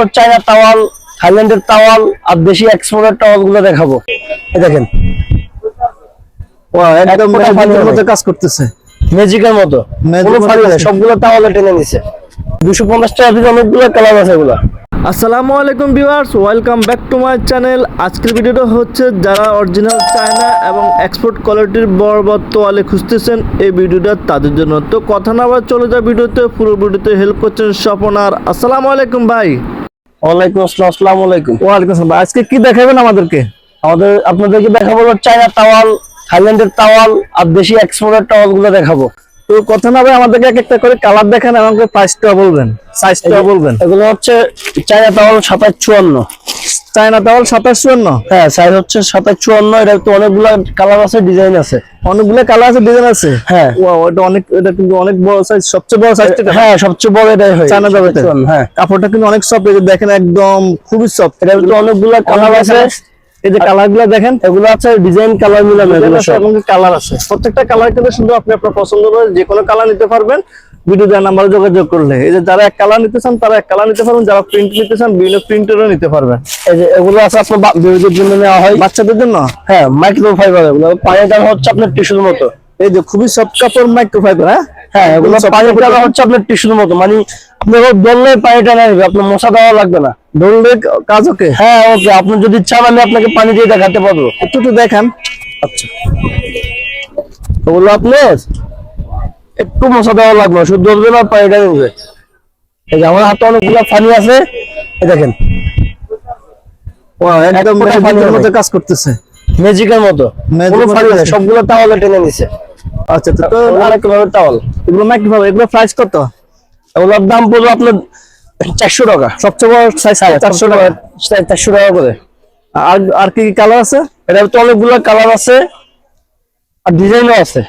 বলো China towel থাইল্যান্ডের towel আর দেশি এক্সপোর্টের টাওয়ালগুলো দেখাবো দেখেন। একদম এক ফোঁটা পানি ম্যাজিকের মতো কাজ করতেছে। ম্যাজিকের মতো। Magic কোনো মতো ফাড়ি নেই আছে। সবগুলো টাওয়ালে টেনে নিছে। দুশো পঞ্চাশ টাকা পিস অনেকগুলো কালার আছে এগুলো। আসসালামু আলাইকুম viewers welcome back to my channel আজকের ভিডিওটা হচ্ছে যারা অরিজিনাল চায়না এবং এক্সপোর্ট কোয়ালিটির বড় বড় তোয়ালে খুঁজতেছেন এই ভিডিওটা তাদের জন্য। তো কথা না আবার চলে যায় ভিডিওতে। পুরো ভিডিওতে হেল্প করছেন স্বপন আর। আসসালামু আলাইকুম ভাই। ওয়ালাইকুম আসসালাম আসসালামু আলাইকুম। ওয়ালাইকুম আসসালাম আজকে কি দেখাবেন আমাদেরকে? আমাদের আপনাদেরকে দেখাবো চায়না টাওয়াল থাইল্যান্ডের টাওয়াল আর দেশি এক্সপোর্টের টাওয়ালগুলো দেখাবো। তো কথা না ভাই আমাদেরকে এক একটা করে কালার দেখান এবং প্রাইসটা বলবেন সাইজটা বলবেন। এগুলো হচ্ছে চায়না টাওয়াল সাতাশ চুয়ান্ন। চায়না টাওয়াল সাতাশ চুয়ান্ন? হ্যাঁ সাইজ হচ্ছে সাতাশ চুয়ান্ন এটা তো অনেকগুলো কালার আছে ডিজাইন আছে। অনেকগুলো কালার আছে ডিজাইন আছে? হ্যাঁ। এটা অনেক এটা কিন্তু অনেক বড় সাইজ সবচেয়ে বড় সাইজটা হ্যাঁ সবচেয়ে বড় এটাই হয় চায়না 57, হ্যাঁ। কাপড়টা কিন্তু অনেক সফট দেখেন একদম খুবই সফট এটা তো অনেকগুলো কালার আছে। এই যে কালারগুলো দেখেন এগুলো আছে ডিজাইন কালার মিলানো এগুলো সব। এবং কালার আছে। প্রত্যেকটা কালার কিন্তু সুন্দর আপনি আপনার পছন্দ করে যে কোনো কালার নিতে পারবেন। ভিডিও দেওয়ার নাম্বারে যোগাযোগ করলে। এই যে যারা এক কালার নিতে চান তারা এক কালার নিতে পারবেন। যারা প্রিন্ট নিতে চান বিভিন্ন প্রিন্টেরও নিতে পারবেন। এই যে এগুলো আছে আপনার বেবিদের জন্য নেওয়া হয়। বাচ্চাদের জন্য? হ্যাঁ মাইক্রো ফাইবার এগুলো পানিটা হচ্ছে আপনার টিস্যুর মতো। এই যে খুবই সফট কাপড় মাইক্রোফাইবার হ্যাঁ? হ্যাঁ এগুলো পানিটা কাপড়। হচ্ছে আপনার টিস্যুর মতো। মানে আপনি বললে পানিটা নেবে আপনার মশা দেওয়া লাগবে না। ধরলে কাজ ওকে? হ্যাঁ ওকে। আপনি যদি চান আমি আপনাকে পানি দিয়ে দেখাতে পারব। একটু একটু দেখান। আচ্ছা। ওগুলো একটু মশা দেওয়া লাগবে না, শুধু আর পানিটা নেবে। এই যে আমার হাতে অনেকগুলো পানি আছে এই দেখেন। একদম মতো কাজ করতেছে। ম্যাজিকের মতো। কোনো নেই সবগুলো টাওয়ালে টেনে নিছে। আচ্ছা তো- তো টাওয়াল এগুলো মাইক্রোফাইবার এগুলো প্রাইস কত? এগুলোর দাম পড়বে আপনার চারশো টাকা। সবচেয়ে বড় সাইজ চারশো টাকা চারশো টাকা করে। আর আর কি কি কালার আছে? এটা তো অনেকগুলো কালার আছে আর ডিজাইনও আছে।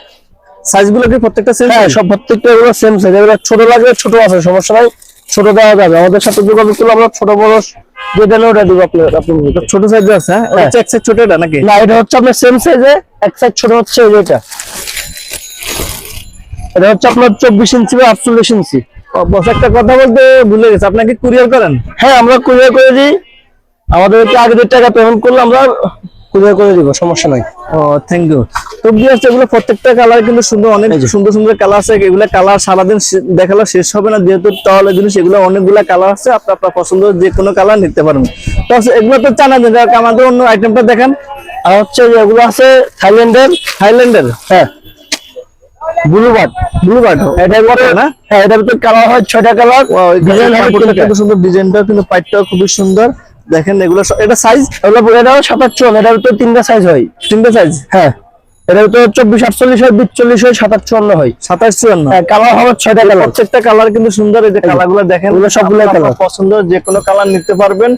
কি প্রত্যেকটা সেম হ্যাঁ সব প্রত্যেকটা এগুলো সেম সাইজ এগুলো ছোট লাগবে ছোট আছে সমস্যা নাই। ছোট দেওয়া যাবে। আমাদের সাথে যোগাযোগ করলে আমরা ছোট বড় ওটা দিব আপনার ছোট সাইজ আছে হ্যাঁ? হ্যাঁ। এক সাইজ ছোট এটা নাকি? না এটা হচ্ছে আপনার সেম সাইজে এক সাইজ ছোট হচ্ছে যে এটা হচ্ছে আপনার চব্বিশ ইঞ্চি বা আটচল্লিশ ইঞ্চি বস একটা কথা বলতে ভুলে গেছে আপনাকে কুরিয়ার করেন? হ্যাঁ আমরা কুরিয়ার করে দিই। আমাদেরকে আগে টাকা পেমেন্ট করলে আমরা কুরিয়ার করে দিব সমস্যা নাই। ও থ্যাংক ইউ তো বিয়ার্স এগুলো প্রত্যেকটা কালার কিন্তু সুন্দর অনেক সুন্দর সুন্দর কালার আছে এগুলা কালার সারাদিন দেখালে শেষ হবে না যেহেতু তাহলে জিনিস এগুলো অনেকগুলা কালার আছে আপনার আপনার পছন্দ যে কোনো কালার নিতে পারেন তো আচ্ছা, এগুলো তো জানা যায় যাক আমাদের অন্য আইটেমটা দেখেন। আর হচ্ছে এগুলো আছে থাইল্যান্ডের থাইল্যান্ডের হ্যাঁ। ব্লু বার্ড ব্লু এটা ভিতরে না? হ্যাঁ এটার ভিতরে কালার হয় ছয়টা কালার ডিজাইন কাপড়টা তিনটা। সুন্দর ডিজাইনটা কিন্তু পাইটটাও খুবই সুন্দর। দেখেন এগুলো এটা সাইজ এগুলো এটাও সাতাশ চুয়ান্ন এটার ভিতরে তিনটা সাইজ হয়। তিনটা সাইজ হ্যাঁ। এটার ভিতরে চব্বিশ আটচল্লিশ হয় বিচল্লিশ হয় সাতাশ চুয়ান্ন হয়। সাতাশ চুয়ান্ন। হ্যাঁ কালার হবে ছয়টা কালার প্রত্যেকটা কালার কিন্তু সুন্দর এই যে কালারগুলো দেখেন এগুলো আপনার colour। পছন্দ যে কোনো কালার নিতে পারবেন।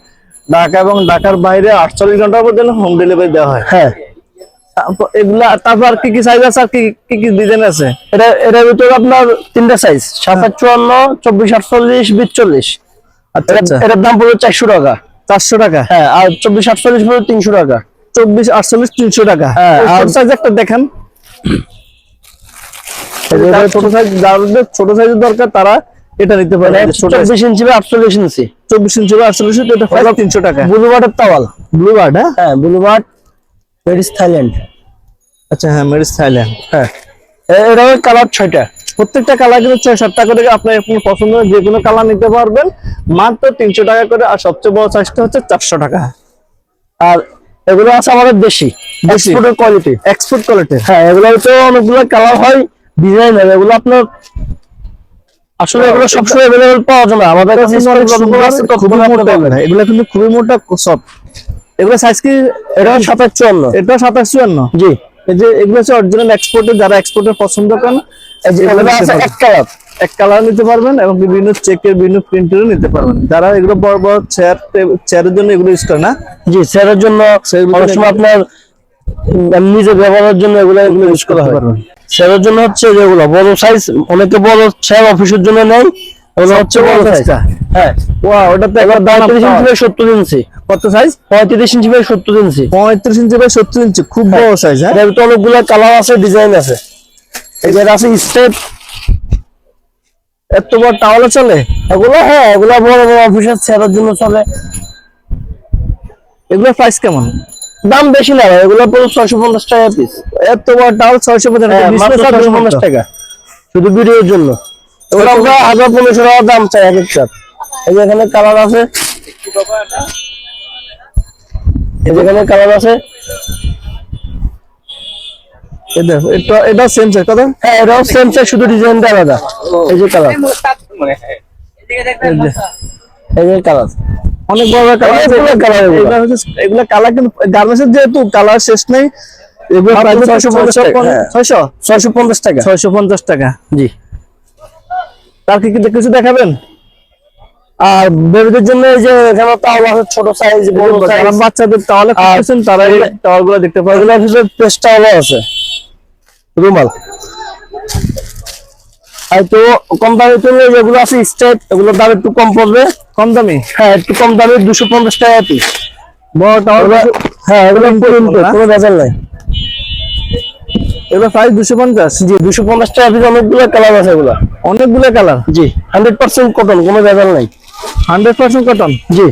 ঢাকা এবং ঢাকার বাইরে আটচল্লিশ ঘণ্টা পর্যন্ত হোম ডেলিভারি দেওয়া হয়। হ্যাঁ। এগুলা তারপর কি কি সাইজ আছে আর কি কি কি ডিজাইন আছে? এটা এটার ভিতরে আপনার তিনটা সাইজ সাতাশ চুয়ান্ন চব্বিশ আটচল্লিশ আচ্ছা আচ্ছা। এটার দাম পড়বে চারশো টাকা। চারশো টাকা? হ্যাঁ আর চব্বিশ আটচল্লিশ পড়বে তিনশো টাকা। চব্বিশ আটচল্লিশ তিনশো টাকা? হ্যাঁ, আর- সাইজ একটা দেখেন। ছোট সাইজ যাদের ছোট সাইজের দরকার তারা এটা নিতে পারে। চব্বিশ ইঞ্চি বা আটচল্লিশ ইঞ্চি। চব্বিশ ইঞ্চি বা আটচল্লিশ ইঞ্চি এটা তিনশো টাকা। ব্লুবার্ডের তাওয়াল। ব্লু কার্ড হ্যাঁ? হ্যাঁ ব্লুবার্ড প্যারিস থাইল্যান্ড আচ্ছা হ্যাঁ মেডিস থাইল্যান্ড হ্যাঁ। এ- এটাও কালার ছয়টা। প্রত্যেকটা কালার কিন্তু ছয় সাত টাকা করে আপনি আপনার পছন্দ যে কোনো কালার নিতে পারবেন। মাত্র তিনশো টাকা করে আর সবচেয়ে বড় সাইজটা হচ্ছে চারশো টাকা। আর এগুলো আছে আমাদের দেশি। এক্সপোর্টের কোয়ালিটি এক্সপোর্ট কোয়ালিটি হ্যাঁ এগুলো হচ্ছে অনেকগুলো কালার হয় ডিজাইন হবে এগুলো আপনার আসলে এগুলো সবসময় অ্যাভেলেবল পাওয়া যায় না। আমাদের কাছে অনেক আছে মোটা পাবেন। এগুলো। কিন্তু খুবই মোটা সব এগুলো সাইজ কি এটা সাতাশ চুয়ান্ন। এটা সাতাশ চুয়ান্ন? জি। এই যে এগুলো হচ্ছে অরিজিনাল এক্সপোর্টের যারা এক্সপোর্টের পছন্দ করেন। এক কালার। এক কালার নিতে পারবেন এবং বিভিন্ন চেকের বিভিন্ন প্রিন্টেরও নিতে পারবেন। যারা এগুলো বড় বড় চেয়ার চেয়ারের জন্য এগুলো ইউজ করে না? জি স্যারের জন্য অনেক সময় আপনার উম, নিজে ব্যবহারের জন্য এগুলো এগুলো ইউজ করা হয়। স্যারের জন্য হচ্ছে যেগুলো বড় সাইজ অনেকে বড় স্যার অফিসের জন্য নেয়। বড় টা। হ্যাঁ। ওয়া ওটা তো একবার দাম পঁয়ত্রিশ ইঞ্চি বাই ইঞ্চি। কত সাইজ পঁয়ত্রিশ ইঞ্চি বাই সত্তর ইঞ্চি। পঁয়ত্রিশ ইঞ্চি বাই সত্তর ইঞ্চি খুব বড় সাইজ হ্যাঁ? এটার ভিতরে অনেকগুলো কালার আছে ডিজাইন আছে। এই আছে স্টেপ এত বড় টাওয়ালে চলে? এগুলো হ্যাঁ এগুলো বড় বড় অফিসের ছেড়ার জন্য চলে। এগুলো প্রাইস কেমন? দাম বেশি না এগুলো পুরো ছয়শো পঞ্চাশ টাকা পিস এত বড় টাওয়াল ছয়শো পঞ্চাশ হ্যাঁ, মাত্র ছয়শো পঞ্চাশ টাকা। শুধু ভিডিওর জন্য। এগুলো আমরা হাজার পনেরোশো টাকা দাম চাই এক একটা এই যে এখানে কালার আছে। এই যে কালার আছে। এটা এটা এটা সেম সাইজ কত? হ্যাঁ এটাও সেম চাই শুধু ডিজাইনটা আলাদা। এই যে কালার। এই যে কালার। অনেক বড় কালার এগুলো। কালার কিন্তু গার্মেন্টসের যেহেতু কালার শেষ নেই এগুলো মাত্র প্রাইস 650 টাকা, হ্যাঁ। ছয়শো? ছয়শো পঞ্চাশ টাকা। ছয়শো পঞ্চাশ টাকা জি। তার কি কিছু দেখাবেন? আর বেবিদের জন্য এই যে এখানে তাওয়াল আছে ছোট সাইজ বড় সাইজ বাচ্চাদের তাহলে খুঁজতেছেন তারা এই টাওয়ালগুলো দেখতে পারবেন এগুলো ভিতরে পেস্ট টাওয়ালও আছে। রুমাল। আর তো কম দামে চলে যেগুলো আছে স্টেট এগুলোর দাম একটু কম পড়বে। কম দামি? হ্যাঁ একটু কম দামে দুশো পঞ্চাশ টাকা পিস বড় টাওয়াল হ্যাঁ এগুলো? কোনো ভেজাল নাই। এগুলো প্রাইস দুশো পঞ্চাশ। জি দুশো পঞ্চাশ টাকা পিস অনেকগুলো কালার আছে এগুলো। অনেকগুলো কালার জি। হান্ড্রেড পার্সেন্ট কটন কোনো ভেজাল নাই। হান্ড্রেড পার্সেন্ট কটন জি।